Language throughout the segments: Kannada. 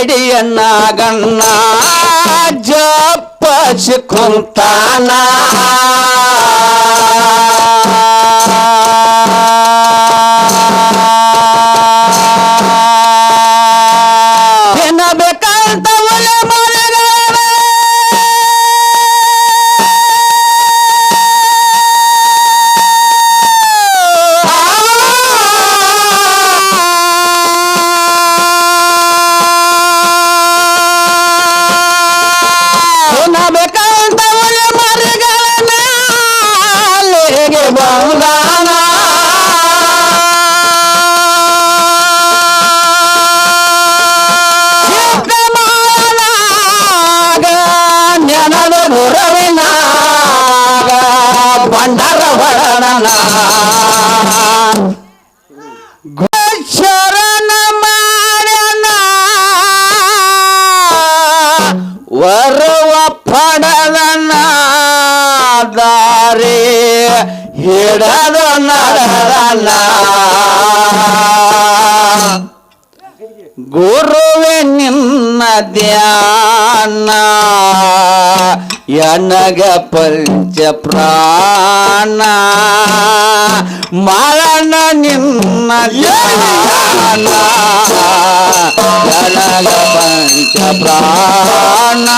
ಬೇಡಿಯನ್ನ ಗಣ್ಣ ಜಪ್ಪ ಕುಂತಾನ. ನಡರನ ಗುರುವೆ ನಿನ್ನ ಧ್ಯಾನ ಎನಗ ಪಂಚ ಪ್ರಾಣ. ಮರಣ ನಿನ್ನ ಧ್ಯಾನ ಎನಗ ಪಂಚ ಪ್ರಾಣ.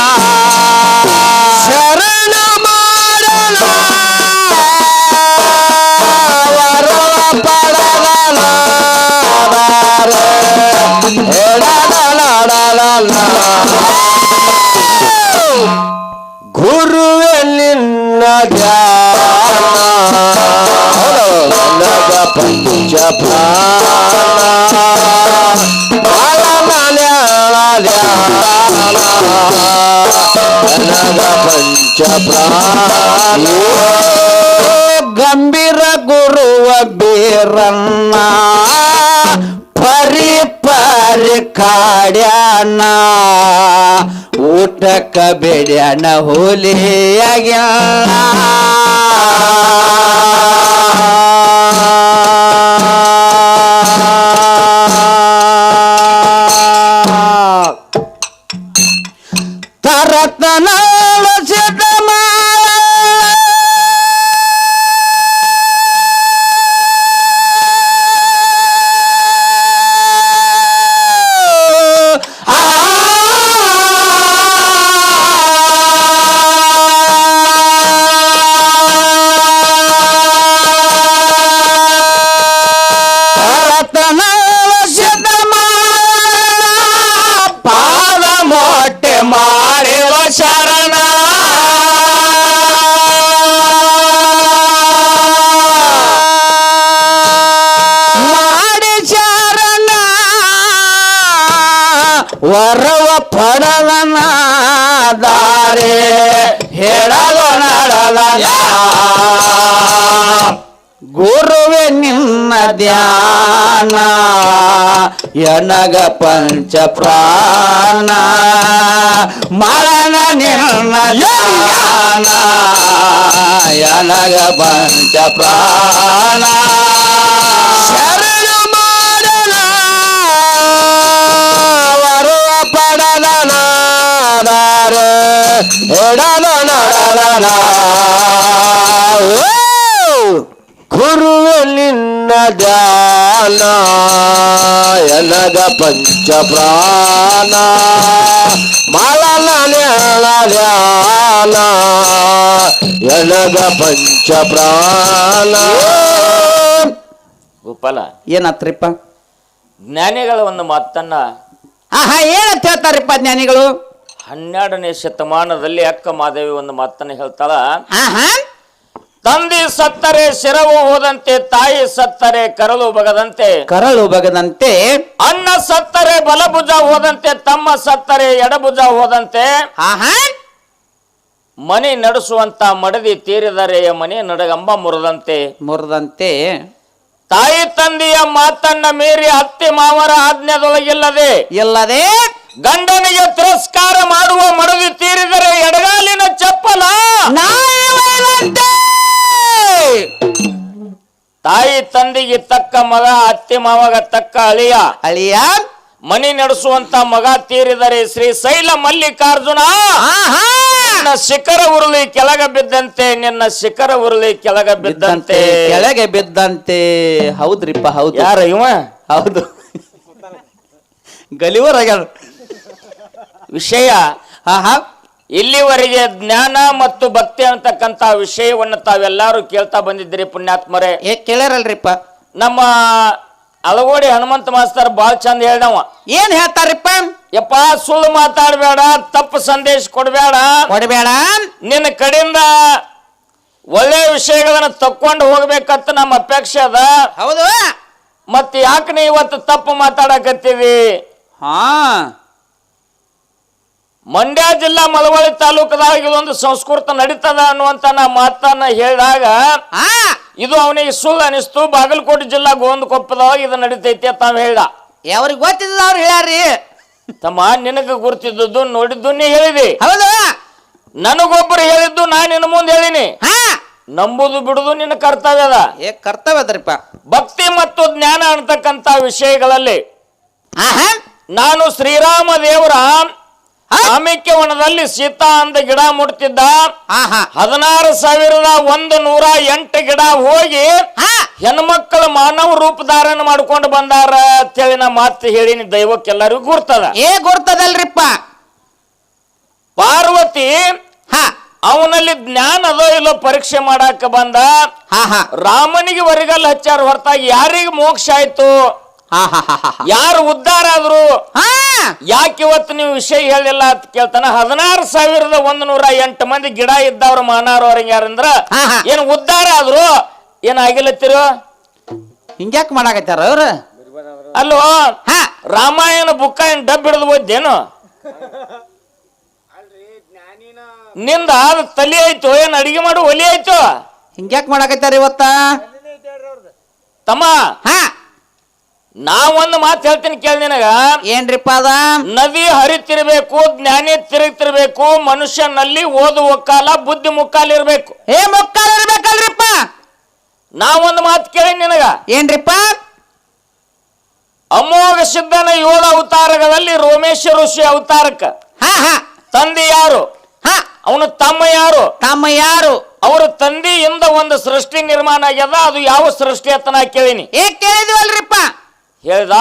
ಗಂಭೀರ ಗುರುವ ಬೀರಣ್ಣ ಪರಿ ಪರಿ ಕಾಡ್ಯಾನ ಊಟಕ್ಕ ಬೇಡ್ಯಾನ ಹೋಲಿಯಾಗ್ಯ ವರವ ಪಡವನ ದಾರೆ ಹೇಳಲು ನಡಲ ಗುರುವೆ ನಿನ್ನ ಧ್ಯಾನ, ಎನಗ ಪಂಚ ಪ್ರಾಣ. ಮರಣ ನಿನ್ನ ಧ್ಯಾನ, ಎನಗ ಪಂಚ ಪ್ರಾಣ. ಶರಣ ಗುರುವೆ ನಿನ್ನ ಧ್ಯಾನ ಎನಗ ಪಂಚ ಪ್ರಾಣ ಮಾಲನ ನೇಳ ಧ್ಯಾನ ಎನಗ ಪಂಚ ಪ್ರಾಣ ಗೋಪಾಲ ಏನತ್ರಿಪ್ಪ? ಜ್ಞಾನಿಗಳ ಒಂದು ಮಾತನ್ನ ಆಹಾ ಏನಂತ ಹೇಳ್ತಾರಪ್ಪ ಜ್ಞಾನಿಗಳು. ಹನ್ನೆರಡನೇ ಶತಮಾನದಲ್ಲಿ ಅಕ್ಕ ಮಾದೇವಿ ಒಂದು ಮಾತನ್ನು ಹೇಳ್ತಾಳ. ತಂದಿ ಸತ್ತರೆ ಶಿರವು ಹೋದಂತೆ ತಾಯಿ ಸತ್ತರೆ ಕರಳು ಬಗದಂತೆ. ಕರಳು ಬಗದಂತೆ. ಅನ್ನ ಸತ್ತರೆ ಬಲಭುಜ ಹೋದಂತೆ ತಮ್ಮ ಸತ್ತರೆ ಎಡಭುಜ ಹೋದಂತೆ. ಮನೆ ನಡೆಸುವಂತ ಮಡದಿ ತೀರಿದರೆ ಮನೆ ನಡಗಂಬ ಮುರದಂತೆ. ಮುರದಂತೆ. ತಾಯಿ ತಂದೆಯ ಮಾತನ್ನ ಮೀರಿ ಅತ್ತೆ ಮಾವರ ಆಜ್ಞೆದೊಳಗಿಲ್ಲದೆ. ಇಲ್ಲದೆ. ಗಂಡನಿಗೆ ತಿರಸ್ಕಾರ ಮಾಡುವ ಮಡದಿ ತೀರಿದರೆ ಎಡಗಾಲಿನ ಚಪ್ಪಲ. ತಾಯಿ ತಂದೆಗೆ ತಕ್ಕ ಮಗ ಅತ್ತೆ ಮಾವಗ ತಕ್ಕ ಅಳಿಯ. ಅಳಿಯ? ಮನಿ ನಡೆಸುವಂತ ಮಗ ತೀರಿದರೆ ಶ್ರೀ ಶೈಲ ಮಲ್ಲಿಕಾರ್ಜುನ. ನಿನ್ನ ಶಿಖರ ಉರುಳಿ ಕೆಳಗ ಬಿದ್ದಂತೆ ನಿನ್ನ ಶಿಖರ ಉರುಳಿ ಕೆಳಗ ಬಿದ್ದಂತೆ. ಬಿದ್ದಂತೆ ಕೆಳಗೆ ಬಿದ್ದಂತೆ. ಹೌದ್ರಿಪ್ಪ ಹೌದು. ಯಾರ ಇವ? ಹೌದು. ಗಲಿವರ್ ಆಗ್ಯಾರ ವಿಷಯ ಹಾ ಹಾ ಇಲ್ಲಿವರೆಗೆ ಜ್ಞಾನ ಮತ್ತು ಭಕ್ತಿ ಅಂತಕ್ಕಂತ ವಿಷಯವನ್ನು ತಾವೆಲ್ಲರೂ ಕೇಳ್ತಾ ಬಂದಿದ್ದೀರಿ ಪುಣ್ಯಾತ್ಮರೇ. ಏ ಕೇಳ್ಯಾರಲ್ರಿಪ್ಪ ನಮ್ಮ ಅಳಗೋಡಿ ಹನುಮಂತ ಮಾಸ್ತರ್ ಬಾಳ್ ಚಂದ ಹೇಳ್ದವ ಏನ್ ಹೇಳ್ತಾರಿಪ್ಪ ಯಪ್ಪ ಸುಳ್ಳು ಮಾತಾಡಬೇಡ ತಪ್ಪು ಸಂದೇಶ ಕೊಡಬೇಡ. ಕೊಡಬೇಡ. ನಿನ್ನ ಕಡೆಯಿಂದ ಒಳ್ಳೆ ವಿಷಯಗಳನ್ನ ತಕ್ಕೊಂಡು ಹೋಗ್ಬೇಕಂತ ನಮ್ಮ ಅಪೇಕ್ಷೆ ಅದ. ಹೌದು. ಮತ್ತೆ ಯಾಕೆ ನೀ ಇವತ್ತು ತಪ್ಪು ಮಾತಾಡಕತ್ತೀವಿ ಹಾ. ಮಂಡ್ಯ ಜಿಲ್ಲಾ ಮಳವಳ್ಳಿ ತಾಲೂಕದಾಗ ಇದೊಂದು ಸಂಸ್ಕೃತ ನಡೀತದ ಅನ್ನುವಂತ ನಾ ಮಾತನ್ನ ಹೇಳಿದಾಗ ಇದು ಅವನಿಗೆ ಸುಳ್ಳು ಅನಿಸ್ತು. ಬಾಗಲಕೋಟೆ ಜಿಲ್ಲಾ ಗೋಂದಕೊಪ್ಪದಾಗ ಇದು ನಡೀತೈತಿ ಅಂತ ಅವ್ ಹೇಳ್ದ. ಯಾವ್ರಿಗೆ ಗೊತ್ತಿದ್ದ ಅವ್ರು ಹೇಳ್ಯಾರಿ ತಮ್ಮ ನಿನಗೆ ಗುರ್ತಿದ್ದದ್ದು ನೋಡಿದ್ದು ನೀ ಹೇಳಿದಿ. ಹೌದು. ನನಗೊಬ್ಬರು ಹೇಳಿದ್ದು ನಾ ನಿನ್ನ ಮುಂದೆ ಹೇಳಿನಿ. ಹಾ! ನಂಬುದು ಬಿಡುದು ನಿನ್ನ ಕರ್ತವ್ಯ ಅದ. ಏ ಕರ್ತವ್ಯ ಅದರಿಪ್ಪ. ಭಕ್ತಿ ಮತ್ತು ಜ್ಞಾನ ಅಂತಕ್ಕಂತ ವಿಷಯಗಳಲ್ಲಿ ನಾನು ಶ್ರೀರಾಮ ದೇವರ ಆಮಿಕ್ಯ ವನದಲ್ಲಿ ಸೀತಾ ಅಂದ ಗಿಡ ಮುಟ್ತಿದ್ದ. ಹದಿನಾರು ಸಾವಿರದ ಒಂದು ನೂರ ಎಂಟು ಗಿಡ ಹೋಗಿ ಹಾ? ಹೆಣ್ಮಕ್ಕಳ ಮಾನವ ರೂಪ ಧಾರಣ ಮಾಡ್ಕೊಂಡು ಬಂದಾರ ಅಂತೇಳಿ ನಾ ಮಾತು ಹೇಳಿನಿ ದೈವಕ್ಕೆಲ್ಲರಿಗೂ ಗುರ್ತದ. ಏ ಗುರ್ತದಲ್ರಿಪ್ಪ? ಪಾರ್ವತಿ ಹಾ. ಅವನಲ್ಲಿ ಜ್ಞಾನ ಅದೋ ಇಲ್ಲೋ ಪರೀಕ್ಷೆ ಮಾಡಾಕ ಬಂದ. ರಾಮನಿಗೆ ವರಿಗಲ್ ಹಚ್ಚಾರ ಹೊರತಾಗಿ ಯಾರಿಗೆ ಮೋಕ್ಷ ಆಯ್ತು? ಯಾರು ಉದ್ಧಾರ ಆದ್ರು ಹಾ. ಯಾಕೆ ಇವತ್ತು ನೀವು ವಿಷಯ ಹೇಳಿಲ್ಲ ಅಂತ ಕೇಳ್ತಾನೆ? ಹದಿನಾರು ಸಾವಿರದ ಒಂದು ನೂರ ಎಂಟು ಮಂದಿ ಗಿಡ ಇದ್ದವ್ರ ಮಾನಾರವ್ರಂಗ ಯಾರಂದ್ರ? ಏನ್ ಹಾ. ಏನು ಉದ್ಧಾರ ಆದ್ರು ಏನ್ ಆಗಿಲ್ಲತ್ತಿರು ಹಿಂಗ್ಯಾಕ್ ಮಾಡಾಕತ್ತಾರ ಅವ್ರ? ಅಲ್ಲೋ ಹಾ. ರಾಮಾಯಣ ಬುಕ್ಕ ಏನ್ ಡಬ್ ಹಿಡಿದು ಓದ್ದೇನು ನಿಂದ ಅದು ತಲಿ ಆಯ್ತು ಏನ್ ಅಡಿಗೆ ಮಾಡು ಒಲಿ ಆಯ್ತು? ಹಿಂಗ್ಯಾಕ್ ಮಾಡಾಕತ್ತಾರ ಇವತ್ತ? ತಮ್ಮ ಹಾ. ನಾ ಒಂದು ಮಾತು ಹೇಳ್ತೀನಿ ಕೇಳಿ ನಿನಗ. ಏನ್ರಿಪ್ಪ ಅದ? ನದಿ ಹರಿತಿರ್ಬೇಕು ಜ್ಞಾನಿ ತಿರುಗ್ತಿರ್ಬೇಕು ಮನುಷ್ಯನಲ್ಲಿ ಓದುವ ಕಾಲ ಬುದ್ಧಿ ಮುಕ್ಕಾಲ ಇರ್ಬೇಕು. ಏ ಮುಕ್ಕಾಲು ಇರ್ಬೇಕಲ್ರಿಪ್ಪ? ನಾ ಒಂದು ಮಾತು ಕೇಳಿ ನಿನಗ. ಏನ್ರಿಪ್ಪ? ಅಮೋಘ ಸಿದ್ಧನ ಯೋಧ ಅವತಾರಗಳಲ್ಲಿ ರೋಮೇಶ್ವರ ಋಷಿ ಅವತಾರಕ್ಕ ಹಾ ಹಾ. ತಂದೆ ಯಾರು? ಹಾ. ಅವನು ತಮ್ಮ ಯಾರು? ತಮ್ಮ ಯಾರು? ಅವರ ತಂದೆಯಿಂದ ಒಂದು ಸೃಷ್ಟಿ ನಿರ್ಮಾಣ ಆಗ್ಯದ ಅದು ಯಾವ ಸೃಷ್ಟಿ ಅಂತ ನಾ ಕೇಳಿನಿ. ಏ ಕೇಳಿದ್ವಲ್ರಿಪ್ಪ? ಹೇಳ್ದ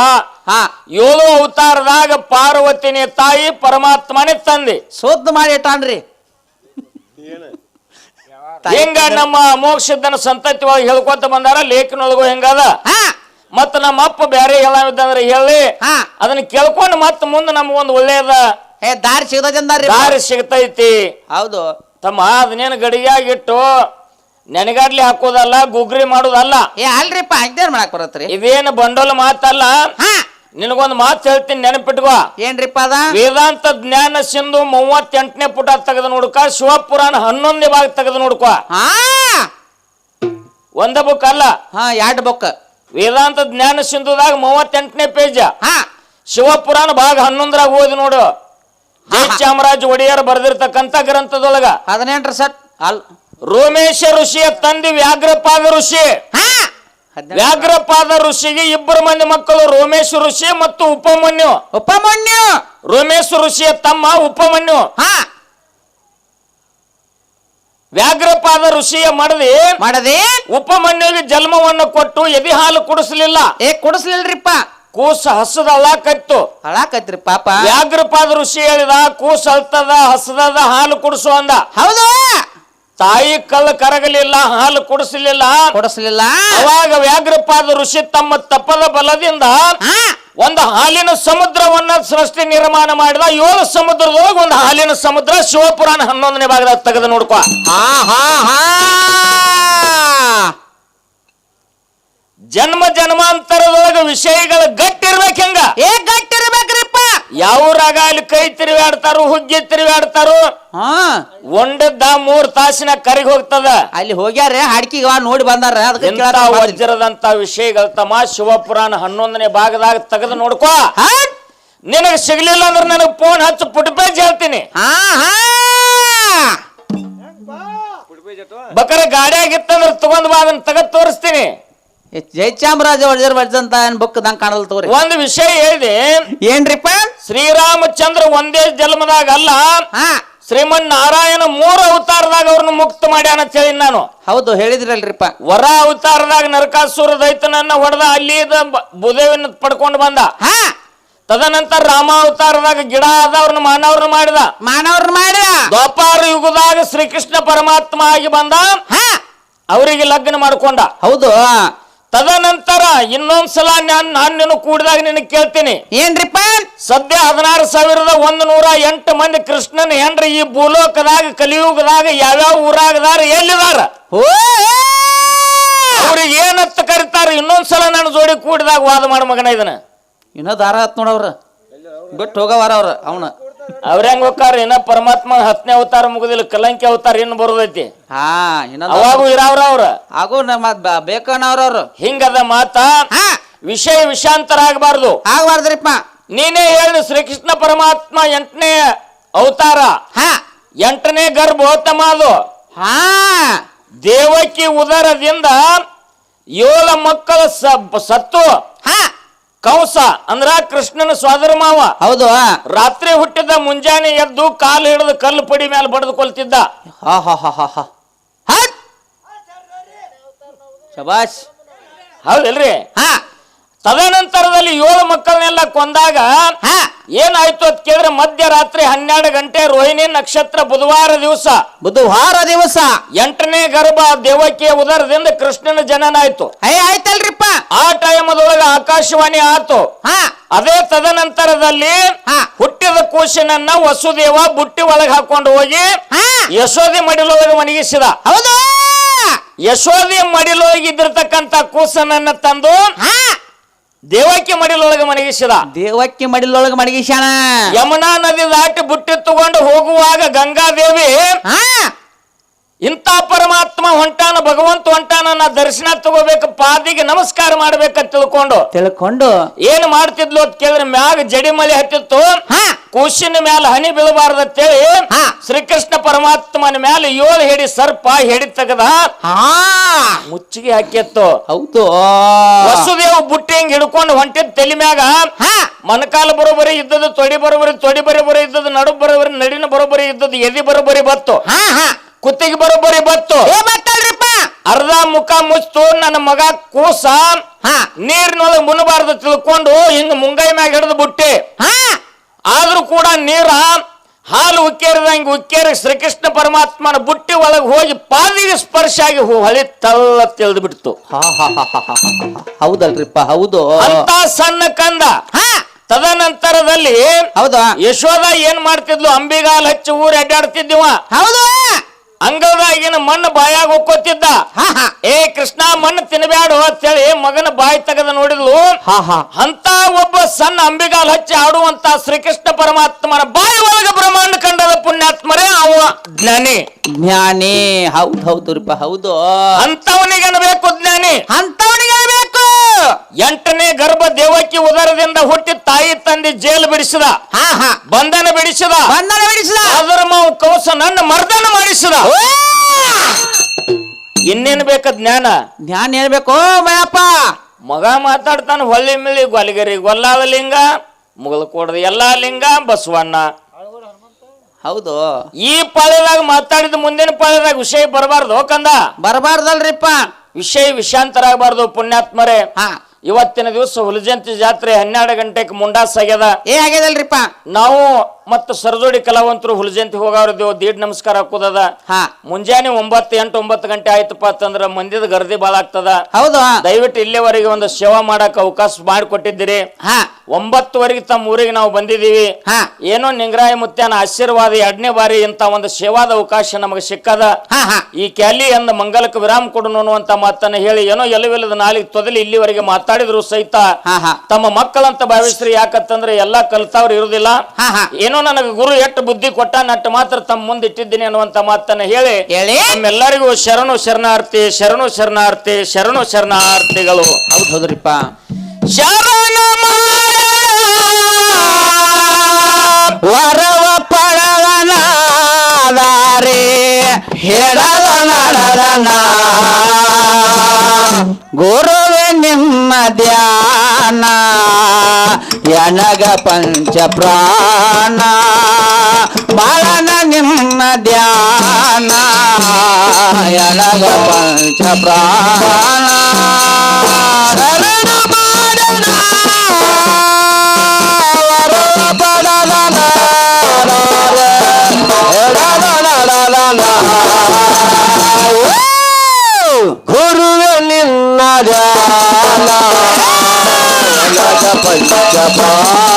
ಹಾ. ಏಳು ಅವತಾರದಾಗ ಪಾರ್ವತಿನೇ ತಾಯಿ ಪರಮಾತ್ಮನೇ ತಂದೆ. ಶುದ್ಧ ಮಾಡಿ ಇಟ್ಟಾನ್ರಿ ಹಿಂಗ ನಮ್ಮ ಮೋಕ್ಷದನ ಸಂತತಿ ಒಳಗೆ ಹೇಳ್ಕೊತ ಬಂದಾರ? ಲೇಖನೊಳಗು ಹೆಂಗದ? ಹಾ. ಮತ್ತ ನಮ್ಮ ಅಪ್ಪ ಬ್ಯಾರೆ ಇದ್ದಂದ್ರೆ ಹೇಳಿ ಹಾ. ಅದನ್ನ ಕೇಳ್ಕೊಂಡು ಮತ್ತ ಮುಂದೆ ನಮಗೊಂದು ಒಳ್ಳೆಯದ ಏ ದಾರಿ ಸಿಗತೈತಿ ದಾರಿ ಸಿಗ್ತೈತಿ. ಹೌದು. ತಮ್ಮ ಅದನ್ನೇನು ಗಡಿಯಾಗಿಟ್ಟು ನೆನಗಾಡ್ಲಿ ಹಾಕೋದಲ್ಲ ಗುಗ್ರಿ ಮಾಡೋದಲ್ಲ. ಏ ಅಲ್ರಿಪ್ಪ ಹಂಗೇನ್ ಮಾಡಕ್ ಬರತ್ರಿ. ಇದೇನು ಬಂಡೋಲ ಮಾತಲ್ಲ? ಹಾ. ನಿನಗೊಂದು ಮಾತು ಹೇಳ್ತೀನಿ ನೆನಪಿಟ್ಕೋ. ಏನ್ರಿಪ್ಪ ಅದ? ವೇದಾಂತ ಜ್ಞಾನ ಸಿಂಧು ಮೂವತ್ತೆಂಟನೇ ಪುಟ ತೆಗೆದು ನೋಡ್ಕ ಶಿವಪುರಾಣ ಹನ್ನೊಂದನೇ ಭಾಗ ತೆಗೆದು ನೋಡ್ಕೋ. ಹಾ. ಒಂದ ಬುಕ್ ಅಲ್ಲ? ಹಾ ಎರಡು ಬುಕ್ ವೇದಾಂತ ಜ್ಞಾನ ಸಿಂಧುದಾಗ ಮೂವತ್ತೆಂಟನೇ ಪೇಜ್ ಹಾ. ಶಿವಪುರಾಣ ಭಾಗ ಹನ್ನೊಂದರಾಗ ಓದಿ ನೋಡು. ಜಯ ಚಾಮರಾಜ ಒಡೆಯರ್ ಬರೆದಿರ್ತಕ್ಕಂಥ ಗ್ರಂಥದೊಳಗ. ಅದನ್ನೇನ್ರಿ ಸಟ್ ಅಲ್ ರೋಮೇಶ ಋಷಿಯ ತಂದೆ ವ್ಯಾಘ್ರಪಾದ ಋಷಿ. ಹಾ. ವ್ಯಾಘ್ರಪಾದ ಋಷಿಗೆ ಇಬ್ಬರು ಮಂದಿ ಮಕ್ಕಳು ರೋಮೇಶ ಋಷಿ ಮತ್ತು ಉಪಮನ್ಯು. ಉಪಮನ್ಯು. ರೋಮೇಶ ಋಷಿಯ ತಮ್ಮ ಉಪಮನ್ಯು. ಹಾ. ವ್ಯಾಘ್ರಪಾದ ಋಷಿಯ ಮಡದಿ. ಮಾಡದೆ. ಉಪಮನ್ಯುಗೆ ಜನ್ಮವನ್ನು ಕೊಟ್ಟು ಎದಿ ಹಾಲು ಕುಡಿಸಲಿಲ್ಲ. ಏ ಕುಡಿಸ್ಲಿಲ್ರಿಪ್ಪ. ಕೂಸ ಹಸದ ಅಳಾಕತ್ತು. ಅಳಾಕತ್ರಿ ಪಾಪ. ವ್ಯಾಘ್ರಪಾದ ಋಷಿ ಹೇಳಿದ ಕೂಸ ಅಳ್ತದ ಹಸದದ ಹಾಲು ಕುಡಿಸು ಅಂದ. ಹೌದು. ತಾಯಿ ಕಲ್ಲು ಕರಗಲಿಲ್ಲ ಹಾಲು ಕುಡಿಸಲಿಲ್ಲ. ಕೊಡಿಸ್ಲಿಲ್ಲ. ಅವಾಗ ವ್ಯಾಘ್ರಪಾದ ಋಷಿ ತಮ್ಮ ತಪ್ಪದ ಬಲದಿಂದ ಒಂದು ಹಾಲಿನ ಸಮುದ್ರವನ್ನ ಸೃಷ್ಟಿ ನಿರ್ಮಾಣ ಮಾಡಿದ. ಏಳು ಸಮುದ್ರದೊಳಗೆ ಒಂದು ಹಾಲಿನ ಸಮುದ್ರ ಶಿವಪುರಾಣ ಹನ್ನೊಂದನೇ ಭಾಗದಾಗ ತೆಗೆದು ನೋಡ್ಕೊ. ಜನ್ಮ ಜನ್ಮಾಂತರದೊಳಗೆ ವಿಷಯಗಳ ಏ ಗಟ್ಟಿರ್ಬೇಕ್ರಿಪ್ಪ ಯಾವ್ರಾಗ ಅಲ್ಲಿ ಕೈ ತಿರುಗಾಡ್ತಾರೋ ಹುಗ್ಗಿ ತಿರುಗಾಡ್ತಾರೋ? ಹಾ. ಒಂಡದ್ದ ಮೂರ್ ತಾಸಿನ ಕರಿಗ್ ಹೋಗ್ತದ. ಅಲ್ಲಿ ಹೋಗ್ಯಾರ ಹಾಡ್ಕಿಗೆ ನೋಡಿ ಬಂದಾರ. ಅದಕ್ಕೆ ಇಂಥ. ವಜ್ರದಂತ ವಿಷಯಗಳ ತಮ್ಮ ಶಿವಪುರಾಣ ಹನ್ನೊಂದನೇ ಭಾಗದಾಗ ತೆಗೆದು ನೋಡ್ಕೋ. ಹಾ. ನಿನಗೆ ಸಿಗ್ಲಿಲ್ಲ ಅಂದ್ರೆ ನನಗೆ ಫೋನ್ ಹಚ್ಚು ಪುಟ್ಪೇಜ್ ಹೇಳ್ತೀನಿ. ಹಾ ಹಾ. ಬಕರ ಗಾಡಿಯಾಗಿತ್ತಂದ್ರೆ ತಗೊಂಡ್ ಬಾ ಅದನ್ನ ತೆಗೆದು ತೋರಿಸ್ತೀನಿ. ಜಯಚಾಮರಾಜ ವಜ್ರ ವಜ್ರಂತ ಏನ್ ಬುಕ್ದಂಗ್ ಕಾಣಲ್ ತಗೋರಿ. ಒಂದು ವಿಷಯ ಹೇಳಿದೆ. ಏನ್ರಿಪ್ಪ? ಶ್ರೀರಾಮಚಂದ್ರ ಒಂದೇ ಜನ್ಮದಾಗ ಅಲ್ಲ. ಹಾ. ಶ್ರೀಮನ್ ನಾರಾಯಣ ಮೂರು ಅವತಾರದಾಗ ಅವ್ರನ್ನ ಮುಕ್ತ ಮಾಡ್ಯಾನ ಅಂತ ಹೇಳಿ ನಾನು. ಹೌದು ಹೇಳಿದ್ರಲ್ರಿಪ್ಪ. ವರ ಅವತಾರದಾಗ ನರಕಾಸುರ ದೈತನನ್ನ ಹೊಡೆದ ಅಲ್ಲಿ ಬುದೇವಿನ ಪಡ್ಕೊಂಡು ಬಂದ. ತದನಂತರ ತದನಂತರ ರಾಮಾವತಾರದಾಗ ಗಿಡ ಆದವ್ರನ್ನ ಮಾನವ್ರನ್ನ ಮಾಡಿದ. ಮಾನವ್ರನ್ನ ಮಾಡಿದ. ದ್ವಾಪಾರ ಯುಗದಾಗ ಶ್ರೀಕೃಷ್ಣ ಪರಮಾತ್ಮ ಆಗಿ ಬಂದ. ಹಾ. ಅವರಿಗೆ ಲಗ್ನ ಮಾಡ್ಕೊಂಡ. ಹೌದು ತದನಂತರ ಇನ್ನೊಂದ್ಸಲ ನಾನು ನಾನು ನಿನ್ನ ಕೂಡಿದಾಗ ನಿನಗೆ ಕೇಳ್ತೀನಿ. ಏನ್ರಿಪ್ಪ ಸದ್ಯ ಹದಿನಾರು ಸಾವಿರದ ಒಂದು ನೂರ ಎಂಟು ಮಂದಿ ಕೃಷ್ಣನ್ ಏನ್ರಿ ಈ ಭೂಲೋಕದಾಗ ಕಲಿಯುಗದಾಗ ಯಾವ್ಯಾವ ಊರಾಗದಾರ ಎಲ್ಲಿದಾರ? ಅವ್ರಿಗೆ ಏನಂತ ಕರೀತಾರ? ಇನ್ನೊಂದ್ಸಲ ನಾನು ಜೋಡಿ ಕೂಡಿದಾಗ ವಾದ ಮಾಡ ಮಗನ ಇದನ್ನ. ಇನ್ನೂ ದಾರ ಹತ್ ನೋಡವ್ರ ಬಿಟ್ಟು ಹೋಗವಾರ ಅವ್ರ ಅವನ. ಅವ್ರ ಹೆಂಗ್ ಹೋಗ್ತಾರ ಏನ ಪರಮಾತ್ಮ ಹತ್ತನೇ ಅವತಾರ ಮುಗುದಿಲ್ಲ ಕಲಂಕಿ ಅವತಾರ ಏನ್ ಬರೋದೈತಿ. ಹಾ ಇನ್ನೊಂದು ಅವಾಗೂ ಇರಾವ್ರ ಅವ್ರ. ನಮ್ಮ ಹಿಂಗದ ಮಾತ? ಹಾ. ವಿಷಯ ವಿಷಾಂತರ ಆಗಬಾರ್ದು ಆಗ್ಬಾರ್ದ್ರಿಪ್ಪ. ನೀನೇ ಹೇಳಿ ಶ್ರೀಕೃಷ್ಣ ಪರಮಾತ್ಮ ಎಂಟನೇ ಅವತಾರ. ಹಾ. ಎಂಟನೇ ಗರ್ಭೋತ್ತಮ ಅದು. ಹಾ. ದೇವಕಿ ಉದರದಿಂದ ಏಳು ಮಕ್ಕಳ ಸ- ಸತ್ತು. ಹಾ. ಕಂಸ ಅಂದ್ರ ಕೃಷ್ಣನ ಸೋದರ ಮಾವ. ಹೌದು. ರಾತ್ರಿ ಹುಟ್ಟಿದ ಮುಂಜಾನೆ ಎದ್ದು ಕಾಲು ಹಿಡಿದು ಕಲ್ಲು ಪಡಿ ಮೇಲೆ ಬಡದುಕೊಳ್ತಿದ್ದ ಹಾ ಹಾ ಹಾ ಹಾ ಹಾ. ಶಬಾಷ್. ಹೌದಲ್ರಿ ಹಾ. ತದನಂತರದಲ್ಲಿ ಏಳು ಮಕ್ಕಳನ್ನೆಲ್ಲ ಕೊಂದಾಗ ಹಾ. ಏನಾಯ್ತು ಅಂತ ಕೇಳಿದ್ರೆ ಮಧ್ಯರಾತ್ರಿ ಹನ್ನೆರಡು ಗಂಟೆ ರೋಹಿಣಿ ನಕ್ಷತ್ರ ಬುಧವಾರ ದಿವಸ. ಬುಧವಾರ ದಿವಸ. ಎಂಟನೇ ಗರ್ಭ ದೇವಕಿಯ ಉದರದಿಂದ ಕೃಷ್ಣನ ಜನನ ಆಯ್ತು ಆಯ್ತಲ್ರಿಪ್ಪ. ಆ ಟೈಮದೊಳಗೆ ಆಕಾಶವಾಣಿ ಆತು. ಹಾ. ಅದೇ ತದನಂತರದಲ್ಲಿ ಹಾ. ಹುಟ್ಟಿದ ಕೂಸಿನನ್ನ ವಸುದೇವ ಬುಟ್ಟಿ ಒಳಗೆ ಹಾಕೊಂಡು ಹೋಗಿ ಯಶೋಧಿ ಮಡಿಲೊಳಗೆ ಒಣಗಿಸಿದ ಹೌದು. ಯಶೋಧಿ ಮಡಿಲೊಳಗೆ ಇದ್ದಿರ್ತಕ್ಕಂಥ ಕೂಸನನ್ನ ತಂದು ಹಾ ದೇವಕಿ ಮಡಿಲೊಳಗೆ ಮಣಗಿಸಿದ ದೇವಕ್ಕೆ ಮಡಿಲೊಳಗೆ ಮಡಗಿಸ್ಯಾನ. ಯಮುನಾ ನದಿ ದಾಟಿ ಬುಟ್ಟಿ ತಗೊಂಡು ಹೋಗುವಾಗ ಗಂಗಾದೇವಿ ಹಾ ಇಂಥ ಪರಮಾತ್ಮ ಹೊಂಟಾನ ಭಗವಂತ ಹೊಂಟಾನ ನಾ ದರ್ಶನ ತಗೋಬೇಕು ಪಾದಿಗೆ ನಮಸ್ಕಾರ ಮಾಡ್ಬೇಕಂತ ತಿಳ್ಕೊಂಡು. ತಿಳ್ಕೊಂಡು. ಏನ್ ಮಾಡ್ತಿದ್ಲು ಅಂತ ಕೇಳಿದ್ರೆ ಮ್ಯಾಗ ಜಡಿ ಮಲೆ ಹತ್ತಿತ್ತು. ಹಾ. ಕೂಸಿನ ಮ್ಯಾಲ ಹನಿ ಬೀಳಬಾರ್ದು ಅಂತೇಳಿ ಹಾ. ಶ್ರೀಕೃಷ್ಣ ಪರಮಾತ್ಮನ ಮ್ಯಾಲ ಏಳು ಹೇಳಿ ಸರ್ಪ ಹೆಡಿ ತೆಗದ ಹಾ. ಮುಚ್ಚಿಗೆ ಹಾಕಿತ್ತು. ಹೌದು. ವಸುದೇವ್ ಬುಟ್ಟಿ ಹಿಂಗ್ ಹಿಡ್ಕೊಂಡು ಹೊಂಟಿದ್ ತಲೆ ಮ್ಯಾಗ. ಹಾ. ಮೊಣಕಾಲ ಬರೋಬರಿ ಇದ್ದದ್ದು ತೊಡಿ ಬರೋಬರಿ ತೊಡಿ ಬರೋಬರಿ ಇದ್ದದ್ದು ನಡು ಬರೋಬರಿ ನಡಿನ ಬರೋಬರಿ ಇದ್ದದ್ದು ಎದಿ ಬರೋಬರಿ ಬತ್ತು ಹಾ ಹಾ. ಕುತ್ತಿಗೆ ಬರೋಬ್ಬರಿ ಬತ್ತು. ಏ ಅರ್ಧ ಮುಖ ಮುಚ್ಚು ನನ್ನ ಮಗ ಕೂಸ. ಹಾ. ನೀರಿನೊಳಗೆ ಮುನಬಾರ್ದು ತಿಳ್ಕೊಂಡು ಹಿಂಗ ಮುಂಗೈ ಮ್ಯಾಗ ಹಿಡಿದು ಬಿಟ್ಟಿ. ಹಾ. ಆದ್ರೂ ಕೂಡ ನೀರ ಹಾಲು ಉಕ್ಕೇರಿದಂಗೆ ಉಕ್ಕೇರಿ ಶ್ರೀಕೃಷ್ಣ ಪರಮಾತ್ಮನ ಬುಟ್ಟಿ ಒಳಗೆ ಹೋಗಿ ಪಾದಿಗೆ ಸ್ಪರ್ಶ ಆಗಿ ಹೊಳಿ ತಳ್ಳ ತಿಳಿದು ಬಿಡ್ತು. ಹೌದಲ್ರಿಪ್ಪ ಹೌದು. ಅಂತ ಸಣ್ಣ ಕಂದ. ಹಾ. ತದನಂತರದಲ್ಲಿ ಹೌದಾ. ಯಶೋಧ ಏನ್ ಮಾಡ್ತಿದ್ಲು? ಅಂಬಿಗಾಲ್ ಹಚ್ಚಿ ಊರ್ ಅಡ್ಡಾಡ್ತಿದ್ದಿವ. ಹೌದು. ಅಂಗಳದಾಗಿನ ಮಣ್ಣು ಬಾಯಾಗ ಹೋಗ್ಕೋತಿದ್ದ ಹಾ ಹಾ. ಏ ಕೃಷ್ಣ ಮಣ್ಣು ಅಂತ ಅಂತೇಳಿ ಮಗನ ಬಾಯಿ ತೆಗೆದ ನೋಡಿದ್ಲು. ಹಾ ಹಾ. ಅಂತ ಒಬ್ಬ ಸಣ್ಣ ಅಂಬಿಗಾಲ್ ಹಚ್ಚಿ ಆಡುವಂತ ಶ್ರೀಕೃಷ್ಣ ಪರಮಾತ್ಮನ ಬಾಯಿ ಒಳಗ ಬ್ರಹ್ಮಾಂಡ ಕಂಡದ ಪುಣ್ಯಾತ್ಮರೇ ಅವ. ಜ್ಞಾನಿ. ಜ್ಞಾನಿ. ಹೌದು ಹೌದು ಅಂತವನಿಗೆ ಅನ್ಬೇಕು ಜ್ಞಾನಿ. ಅಂತವನಿಗೆ ಬೇಕು ಎಂಟನೇ ಗರ್ಭ ದೇವಕ್ಕೆ ಉದರದಿಂದ ಹುಟ್ಟಿ ತಾಯಿ ತಂದೆ ಜೈಲು ಬಿಡಿಸಿದ. ಬಂಧನ ಬಿಡಿಸಿದ. ಬಂಧನ ಬಿಡಿಸಿದ. ಅದರ ಮಾವು ಕವಸ ನನ್ನ ಮರ್ದನ ಮಾಡಿಸಿದ! ಇನ್ನೇನ್ ಬೇಕ ಜ್ಞಾನ? ಜ್ಞಾನ ಹೇಳ್ಬೇಕು ಮಯಪ್ಪ! ಮಗ ಮಾತಾಡ್ತಾನ ಹೊಳ್ಳಿ ಮಿಳಿ ಗೊಲಗರಿ ಗೊಲ್ಲಾದ ಲಿಂಗ ಮುಗಲ್ ಕೊಡದ ಎಲ್ಲಾ ಲಿಂಗ ಬಸವಣ್ಣ. ಹೌದು. ಈ ಪಾಳ್ಯದಾಗ ಮಾತಾಡಿದ ಮುಂದಿನ ಪಾಳ್ಯದಾಗ ವಿಷಯ ಬರಬಾರ್ದು ಕಂದ. ಬರಬಾರ್ದಲ್ರಿಪ್ಪ. ವಿಷಯ ವಿಷಾಂತರ ಆಗಬಾರ್ದು ಪುಣ್ಯಾತ್ಮರೇ. ಹಾ. ಇವತ್ತಿನ ದಿವಸ ಹುಲಜಂತಿ ಜಾತ್ರೆ ಹನ್ನೆರಡು ಗಂಟೆಗೆ ಮುಂಡಾಸ್ ಆಗ್ಯದ. ಏ ಆಗ್ಯದಲ್ರಿಪ್ಪ. ನಾವು ಮತ್ತು ಸರದೋಡಿ ಕಲಾವಂತರು ಹುಲಜಂತಿ ಹೋಗವ್ರದೇವು ದೀಡ್ ನಮಸ್ಕಾರ ಹಾಕೋದದ ಮುಂಜಾನೆ ಒಂಬತ್ತು ಎಂಟು ಒಂಬತ್ತು ಗಂಟೆ ಆಯ್ತಪ್ಪ ಅಂತಂದ್ರ ಮಂದಿದ ಗರ್ದಿ ಬಾಳ ಆಗ್ತದ. ಹೌದು ದಯವಿಟ್ಟು ಇಲ್ಲಿವರೆಗೆ ಒಂದು ಸೇವಾ ಮಾಡಕ್ ಅವಕಾಶ ಮಾಡಿಕೊಟ್ಟಿದ್ದೀರಿ ಒಂಬತ್ತುವರೆಗೆ ತಮ್ಮ ಊರಿಗೆ ನಾವು ಬಂದಿದೀವಿ ಏನೋ ನಿಂಗರಾಯ ಮುತ್ಯಾನ ಆಶೀರ್ವಾದ ಎರಡನೇ ಬಾರಿ ಇಂತ ಒಂದು ಸೇವಾದ ಅವಕಾಶ ನಮಗೆ ಸಿಕ್ಕದ. ಈ ಕ್ಯಾಲಿ ಅಂದ ಮಂಗಲಕ್ಕೆ ವಿರಾಮ ಕೊಡೋಣ ಅನ್ನುವಂತ ಮಾತನ್ನ ಹೇಳಿ ಏನೋ ಎಲ್ಲವಿಲ್ಲದ ನಾಲಿಗೆ ತೊದಲಿ ಇಲ್ಲಿವರೆಗೆ ಮಾತಾಡಿದ್ರು ಸಹಿತ. ತಮ್ಮ ಮಕ್ಕಳಂತ ಭಾವಿಸ್ರಿ ಯಾಕಂತಂದ್ರೆ ಎಲ್ಲಾ ಕಲ್ತಾವ್ರು ಇರುದಿಲ್ಲ. ಏನೋ ನನಗೆ ಗುರು ಎಷ್ಟು ಬುದ್ಧಿ ಕೊಟ್ಟ ನಟ್ಟು ಮಾತ್ರ ತಮ್ಮ ಮುಂದೆ ಇಟ್ಟಿದ್ದೀನಿ ಅನ್ನುವಂತ ಮಾತನ್ನ ಹೇಳಿ. ಹೇಳಿ. ನಮ್ಮೆಲ್ಲರಿಗೂ ಶರಣು ಶರಣಾರ್ಥಿ ಶರಣು ಶರಣಾರ್ಥಿ ಶರಣು ಶರಣಾರ್ಥಿಗಳು. ಹೌದು ಹೌದ್ರಿಪ್ಪ. ಶರಣ ವರವ ಪಡವನಾದಾರೆ. ಹೇಳದ ನಡದನ ಗುರುವೆ ನಿಮ್ಮ ಧ್ಯಾನ ಎನಗ ಪಂಚ ಪ್ರಾಣ. ಬಾಳನ ನಿಮ್ಮ ಧ್ಯಾನ ಎನಗ ಪಂಚ ಪ್ರಾಣ. ಎನಗ ಪಂಚ ಪ್ರಾಣ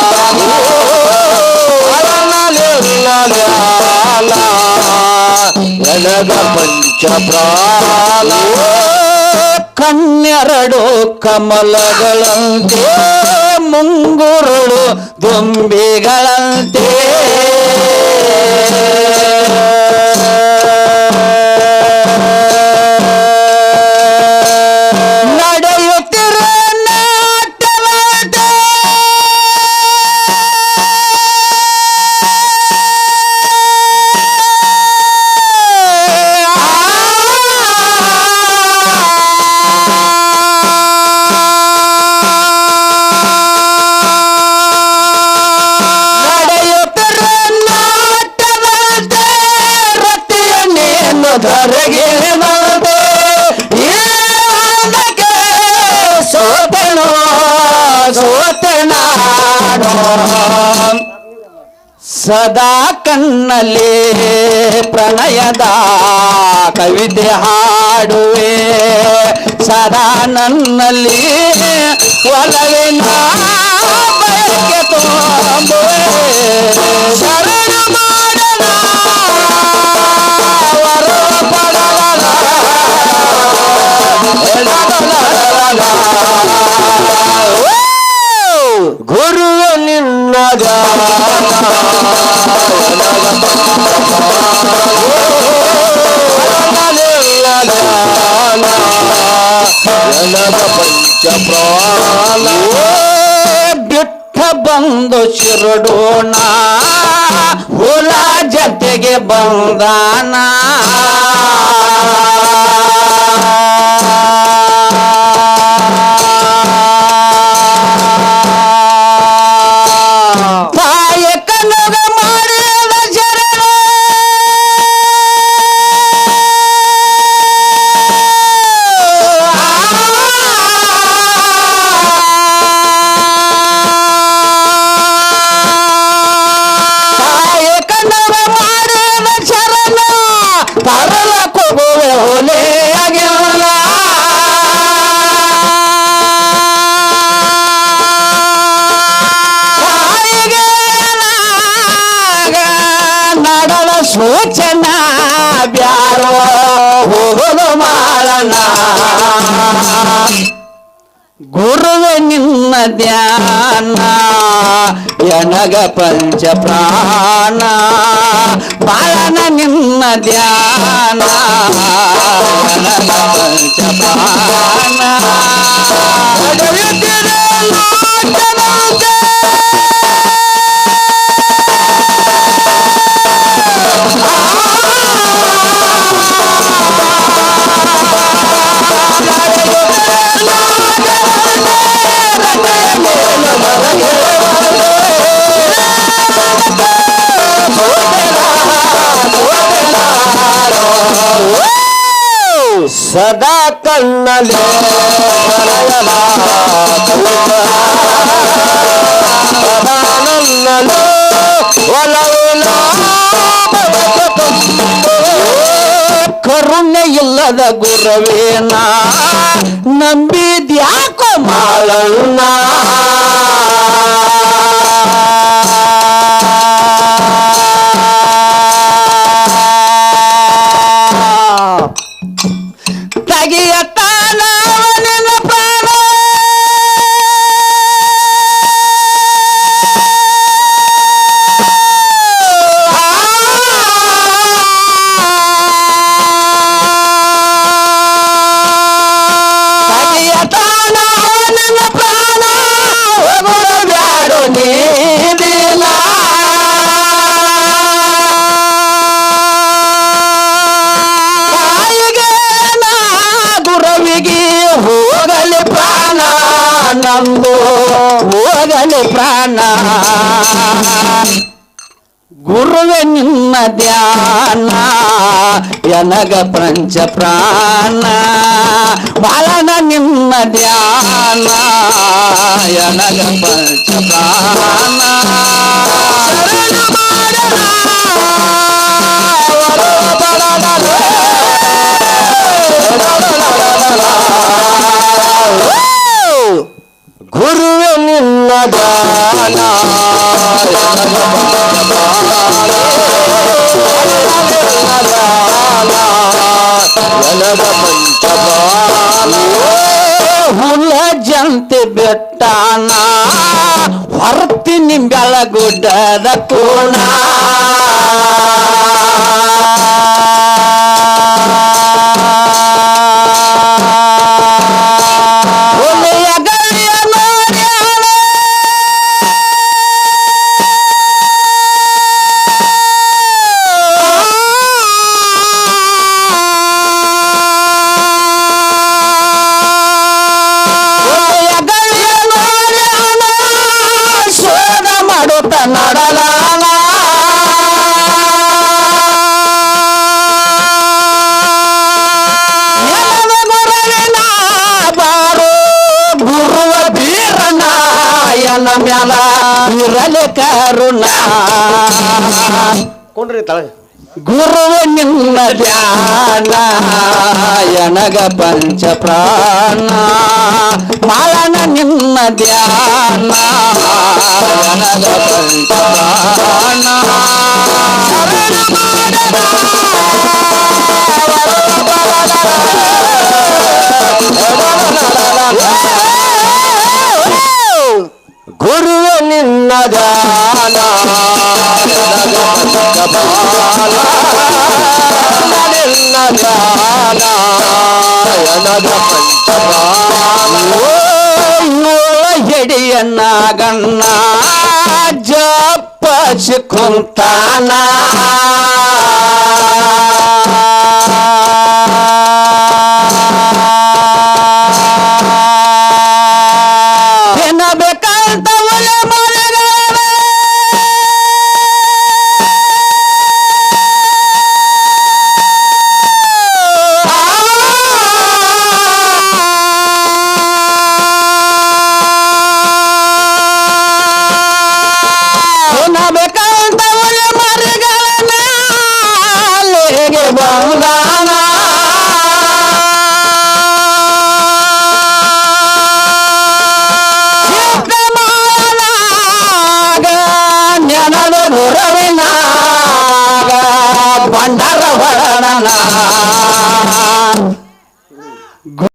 ಎನಗ ಪಂಚ ಪ್ರಾಣ ಕಣ್ಣೆರಡು ಕಮಲಗಳಂತೆ ಮುಂಗುರುಳು ದುಂಬಿಗಳಂತೆ ಸದಾ ಕಣ್ಣಲ್ಲಿ ಪ್ರಣಯದ ಕವಿತೆ ಹಾಡುವೆ. ಸದಾ ನನ್ನಲ್ಲಿ ಒಲವಿನ ಬಯಕೆ ತುಂಬುವೆ ಶರಣ ಮಾಡಲ ವರ ಗುರು ನಿನ್ನ ಪಂಚ ಪ್ರಾಣ ಬಿಟ್ಟ ಬಂದು ಶಿರಡೋಣ ಹುಲ ಜತೆಗೆ ಬಂದಾನ. ಗುರುವೆ ನಿನ್ನ ಧ್ಯಾನ ಎನಗ ಪಂಚ ಪ್ರಾಣ ಬಾಳನ ನಿನ್ನ ಧ್ಯಾನ ಎನಗ ಪಂಚ ಪ್ರಾಣ ಸದಾ ಕಣ್ಣಲ್ಲಿ ಪ್ರಣಯದ ಸದಾ ನನ್ನಲು ಒಲವಿನ ಬಯಕೆ ತುಂಬುವೆ. ಕರುಣೆ ಇಲ್ಲದ ಗುರವೇನ ನಂಬಿದ್ಯಾಕೋ ಮಾಳಣ್ಣ ಪ್ರಾಣ. ಗುರುವೆ ನಿನ್ನ ಧ್ಯಾನ ಎನಗ ಪಂಚ ಪ್ರಾಣ. ಬಾಲನ ನಿನ್ನ ಧ್ಯಾನ ಎನಗ ಪಂಚ ಪ್ರಾಣ. ಇರಲಿ ಕರುಣ ಕೊಂಡ್ರಿ ತಳಗ. ಗುರುವ ನಿನ್ನ ಧ್ಯಾನ ಎನಗ ಪಂಚ ಪ್ರಾಣ. ಮಾಳನ ನಿನ್ನ ಧ್ಯಾನ ಎನಗ ಪಂಚ ಪ್ರಾಣ. ನಿನ್ನ ಧ್ಯಾನ ಎನಗ ಪಂಚ ಪ್ರಾಣ ನಿನ್ನ ಧ್ಯಾನ ಎನಗ ಪಂಚ ಪ್ರಾಣ ಎಡಿಯನ್ನ ಗಣ್ಣ ಜಪ್ಪ ಕುಂತಾನ